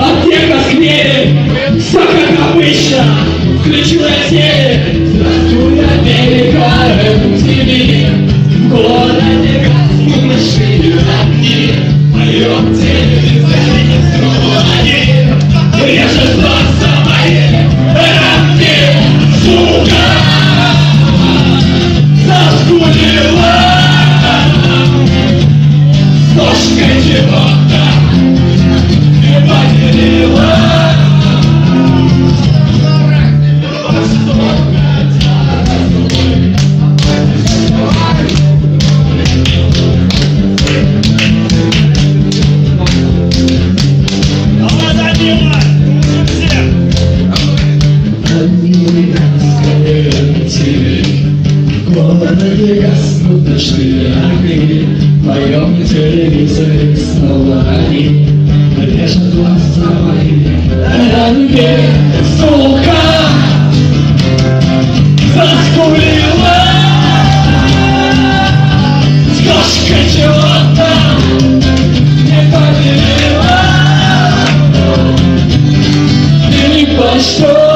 Аптека сквере! Все как обычно! Включила телек! Здравствуй, Америка! MTV! В городе гаснут машины огни В моем телевизоре снова один Режет! Заскулила Ножкой чего-то В городе гаснут ночные огни В моем телевизоре снова они Режут глаза мои ранги Сука! Заскулила Девушка чего-то Не поверила Или по что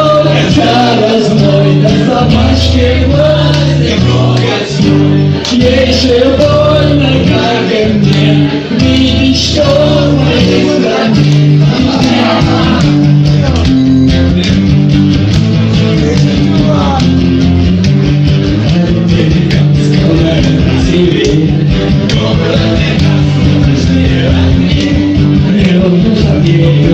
же больно, как мне. Видеть, что в моей стране Американское